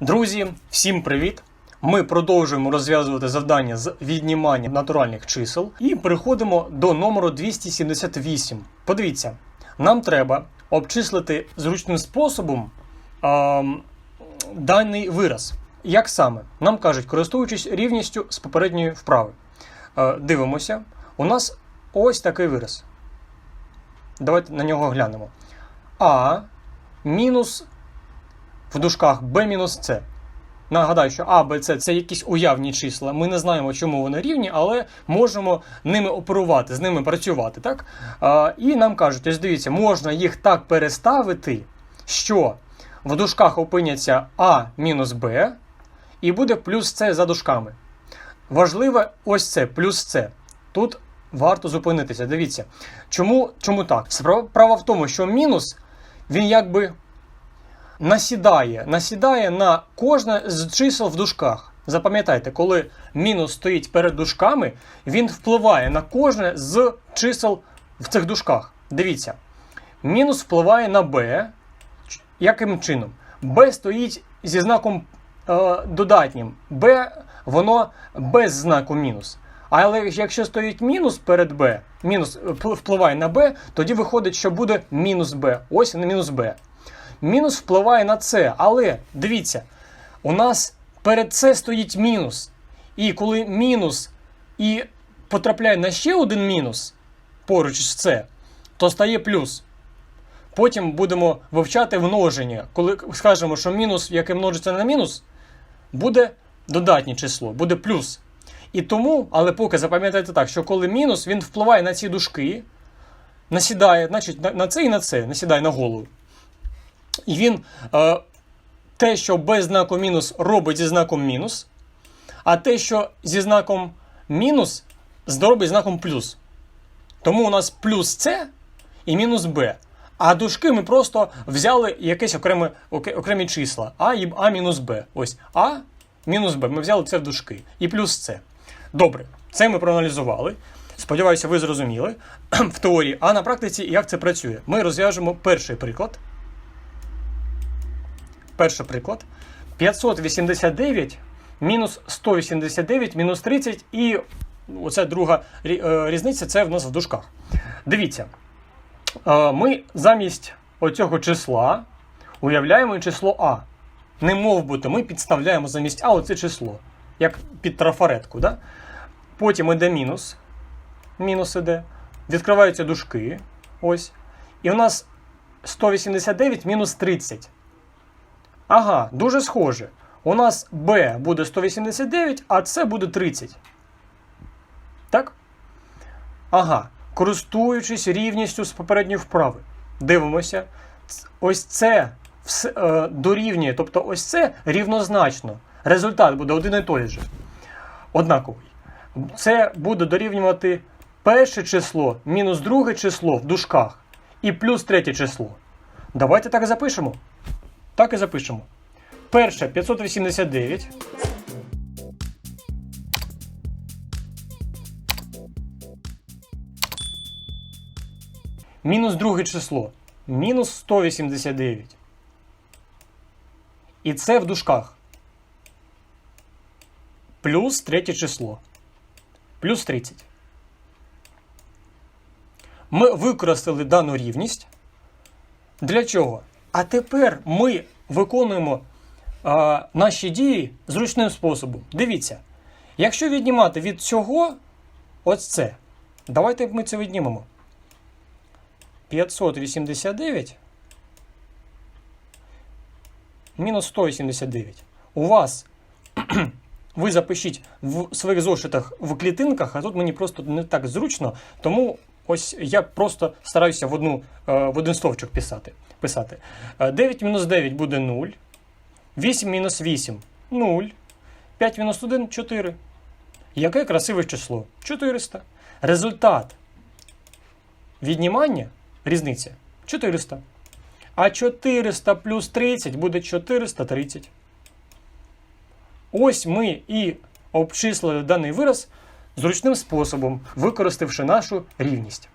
Друзі, всім привіт! Ми продовжуємо розв'язувати завдання з віднімання натуральних чисел і переходимо до номеру 278. Подивіться, нам треба обчислити зручним способом а, даний вираз. Як саме? Нам кажуть, користуючись рівністю з попередньої вправи. Е, дивимося, у нас ось такий вираз. Давайте на нього глянемо. А мінус в дужках b мінус c. Нагадаю, що А, Б, С це якісь уявні числа. Ми не знаємо, чому вони рівні, але можемо ними оперувати, з ними працювати. Так? А, і нам кажуть, ось дивіться, можна їх так переставити, що в дужках опиняться А мінус Б, і буде плюс С за дужками. Важливе ось це, плюс С. Тут варто зупинитися. Дивіться. Чому, чому так? Справа в тому, що мінус він якби насідає, насідає на кожне з чисел в дужках. Запам'ятайте, коли мінус стоїть перед дужками, він впливає на кожне з чисел в цих дужках. Дивіться, мінус впливає на b. Яким чином? b стоїть зі знаком е, додатнім. b воно без знаку мінус. Але якщо стоїть мінус перед b, мінус впливає на b, тоді виходить, що буде мінус b. Ось мінус b. Мінус впливає на це. Але дивіться, у нас перед це стоїть мінус. І коли мінус і потрапляє на ще один мінус поруч з це, то стає плюс. Потім будемо вивчати множення. Коли скажемо, що мінус, яке множиться на мінус, буде додатнє число, буде плюс. І тому, але поки запам'ятайте так, що коли мінус, він впливає на ці дужки, насідає, значить, на, це і на це, насідає на голову. І він е, те, що без знаку мінус робить зі знаком мінус, а те, що зі знаком мінус, зробить знаком плюс. Тому у нас плюс С і мінус Б. А дужки ми просто взяли якесь окреме, окремі числа. А і А мінус Б. Ось А мінус Б. Ми взяли це в дужки. І плюс С. Добре, це ми проаналізували. Сподіваюся, ви зрозуміли в теорії. А на практиці як це працює? Ми розв'яжемо перший приклад. Перший приклад. 589 мінус 189 мінус 30, і оця друга різниця це в нас в дужках. Дивіться, ми замість оцього числа уявляємо число А. Не мов бути, ми підставляємо замість А оце число, як під трафаретку. Да? Потім іде мінус. Мінус іде. Відкриваються дужки. Ось. І у нас 189 мінус 30. Ага, дуже схоже. У нас B буде 189, а С буде 30. Так? Ага. Користуючись рівністю з попередньої вправи. Дивимося. Ось це дорівнює, тобто ось це рівнозначно. Результат буде один і той же. Однаковий. Це буде дорівнювати перше число мінус друге число в дужках і плюс третє число. Давайте так запишемо. Так і запишемо. Перше 589. Мінус друге число. Мінус 189. І це в дужках. Плюс третє число. Плюс 30. Ми використали дану рівність. Для чого? А тепер ми виконуємо а, наші дії зручним способом. Дивіться, якщо віднімати від цього ось це, давайте ми це віднімемо. 589 мінус 189. У вас, ви запишіть в своїх зошитах в клітинках, а тут мені просто не так зручно, тому ось я просто стараюся в одну, в один стовчик писати писати. 9 мінус 9 буде 0. 8 мінус 8 0. 5 мінус 1 4. Яке красиве число? 400. Результат віднімання різниця 400. А 400 плюс 30 буде 430. Ось ми і обчислили даний вираз зручним способом, використавши нашу рівність.